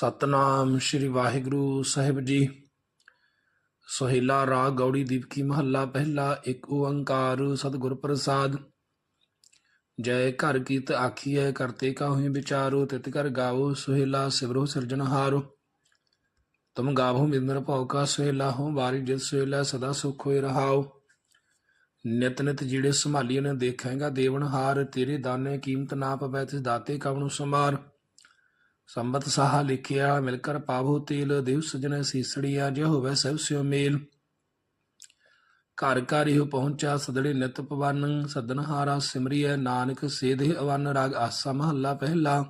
ਸਤਨਾਮ ਸ੍ਰੀ ਵਾਹਿਗੁਰੂ ਸਾਹਿਬ ਜੀ। ਸੋਹਿਲਾ ਰਾਗ ਗੌੜੀ ਦੀਪਕੀ ਮਹੱਲਾ, ਪਹਿਲਾ ਇੱਕ ਓੰਕਾਰ ਸਤਿਗੁਰ ਪ੍ਰਸਾਦ। ਜੈ ਘਰ ਕੀਤ ਆਖੀਐ ਕਰਤੇ ਕਾਹੂ ਵਿਚਾਰੋ, ਤਿਤ ਕਰ ਗਾਵੋ ਸੁਹੇਲਾ ਸਿਵਰੋ ਸਿਰਜਨਹਾਰੋ ਤੁਮ ਗਾਵੋ ਮਿੰਦਰ ਭਉ ਕਾ ਸੁਹੇਲਾ ਹੋ ਵਾਰੀ ਜਿਤ ਸੁਹੇਲਾ ਸਦਾ ਸੁਖ ਹੋਇ ਰਹਾਓ। ਨਿਤ ਨਿਤ ਜਿਹੜੇ ਸੰਭਾਲੀਏ ਨੇ ਦੇਖਾਂਗਾ ਦੇਵਨਹਾਰ ਤੇਰੇ ਦਾਨੇ ਕੀਮਤ ਨਾ ਪਵੈ, ਤਿਸ ਦਾਤੇ ਕਵਣੁ ਸੰਭਾਰ। ਸੰਬਤ ਸਾਹਾ ਲਿਖਿਆ ਮਿਲ ਕਰ ਪਾਵੋ ਤੇਲ, ਦੇਵ ਸਜਣ ਸੀਸੜੀਆ ਜੇ ਹੋਵੇ ਸਭ ਸਿਓ ਮੇਲ। ਘਰ ਘਰ ਇਹੋ ਪਹੁੰਚਾ, ਸਦੜੇ ਨਿਤ ਪਵਨ ਸਦਨਹਾਰਾ ਸਿਮਰੀਐ, ਨਾਨਕ ਸੇਧੇ ਅਵਨ, ਰਾਗ ਆਸਾ ਮਹੱਲਾ ਪਹਿਲਾ।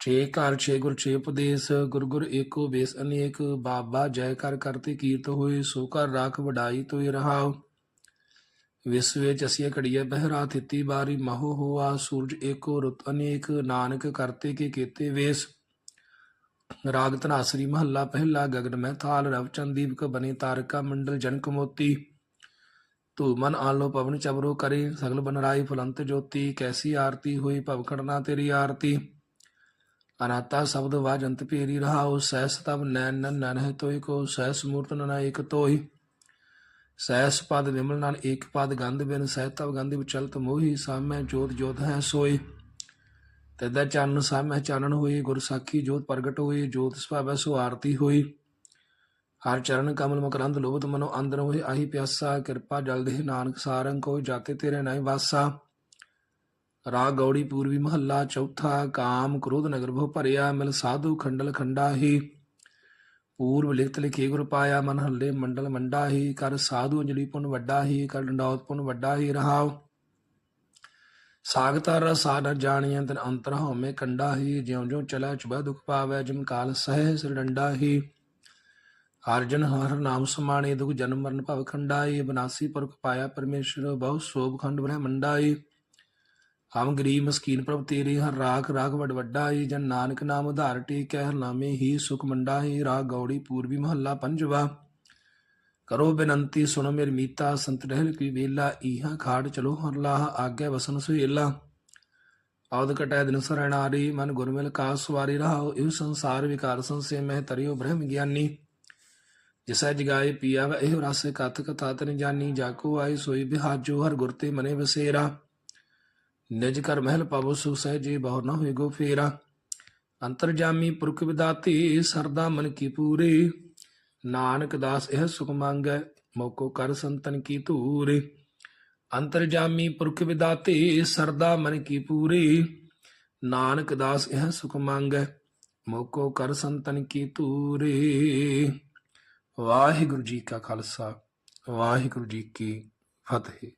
ਛੇ ਘਰ, ਛੇ ਗੁਰ, ਛੇ ਉਪਦੇਸ਼, ਗੁਰ ਗੁਰ ਏਕੋ ਬੇਸ ਅਨੇਕ, ਬਾਬਾ ਜੈ ਕਰ ਕਰਤੇ ਕੀਰਤ ਹੋਏ, ਸੋ ਕਰ ਰਾਖ ਵਡਾਈ ਤੋਇ ਰਹਾਉ। ਵਿਸ ਵਿੱਚ ਅਸੀਂ ਘੜੀਏ, ਬਹਿਰਾ ਥਿੱਤੀ ਬਾਰੀ ਮਹੋ ਹੋਆ, ਸੂਰਜ ਏਕੋ ਰੁੱਤ ਅਨੇਕ, ਨਾਨਕ ਕਰਤੇ ਕੇ ਕੀਤੇ ਵੇਸ। ਰਾਗ ਧਨਾਸਰੀ ਮਹੱਲਾ ਪਹਿਲਾ ਗਗਨ ਮੈਂ ਥਾਲ, ਰਵ ਚੰਦੀਪਕ ਬਨੇ ਤਾਰਕਾ ਮੰਡਲ ਜਨਕ ਮੋਤੀ। ਤੂ ਮਨ ਆਲੋ ਪਵਨ ਚਬਰੋ ਕਰੇ, ਸਗਲ ਬਨਰਾਈ ਫੁਲੰਤ ਜੋਤੀ, ਕੈਸੀ ਆਰਤੀ ਹੋਈ ਭਵਖੜਨਾ ਤੇਰੀ ਆਰਤੀ। ਅਨਾਤਾ ਸ਼ਬਦ ਵਾਜੰਤ ਪੇਰੀ ਰਹਾਉ, ਸਹਿਸ ਤਬ ਨੈਣ ਨਨ ਨਨਹਿ ਤੋਇ ਕੋ ਸਹਿਸ ਮੂਰਤ ਨਨ ਏਕ ਤੋਈ ਸਹਿਸ ਪਦ ਵਿਮਲ ਨਾਲ ਏਕ ਪਦ ਗੰਧ ਬਿਨ ਸਹਿਤਵ ਗੰਧ ਵਿਚਲਤ ਮੋਹੀ ਸਾਮੈ ਜੋਤ ਜੋਤ ਹੈ ਸੋਈ। ਤਦੈ ਚੰਨ ਸਾਮੈ ਚਾਨਣ ਹੋਈ, ਗੁਰ ਸਾਖੀ ਜੋਤ ਪ੍ਰਗਟ ਹੋਈ, ਜੋਤ ਸੁਭਾਵੈ ਸੋ ਆਰਤੀ ਹੋਈ। ਹਰ ਚਰਨ ਕਮਲ ਮਕਰੰਦ ਲੋਭਤ ਮਨੋ ਅੰਦਰ ਹੋਏ, ਆਹੀ ਪਿਆਸਾ, ਕਿਰਪਾ ਜਲ ਦੇ ਨਾਨਕ ਸਾਰੰਗ ਕੋ ਜਾਤੇ ਤੇਰੇ ਨਾਈ ਵਾਸਾ। ਰਾਗ ਗੌੜੀ ਪੂਰਬੀ ਮਹੱਲਾ ਚੌਥਾ, ਕਾਮ ਕ੍ਰੋਧ ਨਗਰ ਭੋ ਭਰਿਆ, ਮਿਲ ਸਾਧੂ ਖੰਡਲ ਖੰਡਾ ਹੀ ਪੂਰਬ ਲਿਖਤ ਲਿਖੇ ਗੁਰ ਪਾਇਆ ਮਨ ਹੱਲੇ ਮੰਡਲ ਮੰਡਾ ਹੀ, ਕਰ ਸਾਧੂ ਅੰਜਲੀ ਪੁੰਨ ਵੱਡਾ ਹੀ, ਕਰ ਡੰਡੌਤ ਪੁੰਨ ਵੱਡਾ ਹੀ ਰਹਾਉ। ਸਾਗਤਾ ਰਸਾ ਨ ਜਾਣੀਐ, ਤਨ ਅੰਤਰ ਹਉਮੈ ਕੰਡਾ ਹੀ ਜਿਉ ਜਿਉ ਚਲੈ ਚੁਬੈ ਦੁਖ ਪਾਵੈ, ਜਿਮ ਕਾਲ ਸਹਿ ਸਿਰ ਡੰਡਾ ਹੀ। ਹਰ ਜਨ ਹਰ ਨਾਮ ਸਮਾਣੇ, ਦੁਖ ਜਨਮ ਮਰਨ ਭਵ ਖੰਡਾਈ, ਬਨਾਸੀ ਪੁਰਖ ਪਾਇਆ ਪਰਮੇਸ਼ਰ, ਬਹੁ ਸੋਭ ਖੰਡ ਬ੍ਰਹਮੰਡਾਈ। ਹਮ ਗਰੀਬ ਮਸਕੀਨ ਪ੍ਰਭ ਤੇਰੇ ਹਰ ਰਾਖ ਰਾਖ ਵਡ ਵੱਡਾਈ ਜਨ ਨਾਨਕ ਨਾਮ ਉਧਾਰ ਟੇਕੈ, ਹਰ ਨਾਮੇ ਹੀ ਸੁਖ ਮੰਡਾਈ ਰਾਗ ਗੌੜੀ ਪੂਰਬੀ ਮਹੱਲਾ ਪੰਜਵਾ। ਕਰੋ ਬੇਨੰਤੀ, ਸੁਣੋ ਮੇਰੀ ਮੀਤਾ, ਸੰਤ ਰਹਿਲ ਕੀ ਵੇਲਾ, ਈਹਾ ਖਾੜ ਚਲੋ ਹਰ ਲਾਹ, ਆਗੇ ਵਸਨ ਸੁਹੇਲਾ। ਆਉਦ ਕਟੈ ਦਿਨ ਸਰਣਾਰੀ ਮਨ ਗੁਰਮਿਲ ਕਾ ਸਵਾਰੀ ਰਹਾਉ ਇਹ ਸੰਸਾਰ ਵਿਕਾਰ ਸੰਸੇ ਮਹਿ ਤਰਿਓ ਬ੍ਰਹਮ ਗਿਆਨੀ। ਜਿਸੈ ਜਗਾਏ ਪੀਆ ਵ, ਇਹ ਰਸ ਕਥ ਕਥਾ ਤਨ ਜਾਨੀ ਜਾਕੋ ਆਏ ਸੋਈ ਬਿਹਾਜੋ, ਹਰ ਗੁਰ ਤੇ ਮਨੇ ਵਸੇਰਾ। ਨਿਜ ਕਰ ਮਹਿਲ ਪਾਵੋ ਸੁਖ ਸਹਿਜੇ ਬਹੁ ਨਾ ਹੋਏ ਗੋ ਫੇਰਾ ਅੰਤਰਜਾਮੀ ਪੁਰਖ ਵਿਦਾਤੀ ਸਰਦਾ ਮਨ ਕੀ ਪੂਰੇ ਨਾਨਕ ਦਾਸ ਇਹ ਸੁਖ ਮੰਗੈ ਮੋਕੋ ਕਰ ਸੰਤਨ ਕੀ ਧੂਰੇ ਅੰਤਰਜਾਮੀ ਪੁਰਖ ਵਿਦਾਤੇ ਸਰਦਾ ਮਨ ਕੀ ਪੂਰੇ ਨਾਨਕ ਦਾਸ ਇਹ ਸੁਖ ਮੰਗੈ ਮੋਕੋ ਕਰ ਸੰਤਨ ਕੀ ਧੂਰੇ ਵਾਹਿਗੁਰੂ ਜੀ ਕਾ ਖਾਲਸਾ ਵਾਹਿਗੁਰੂ ਜੀ ਕੀ ਫਤਿਹ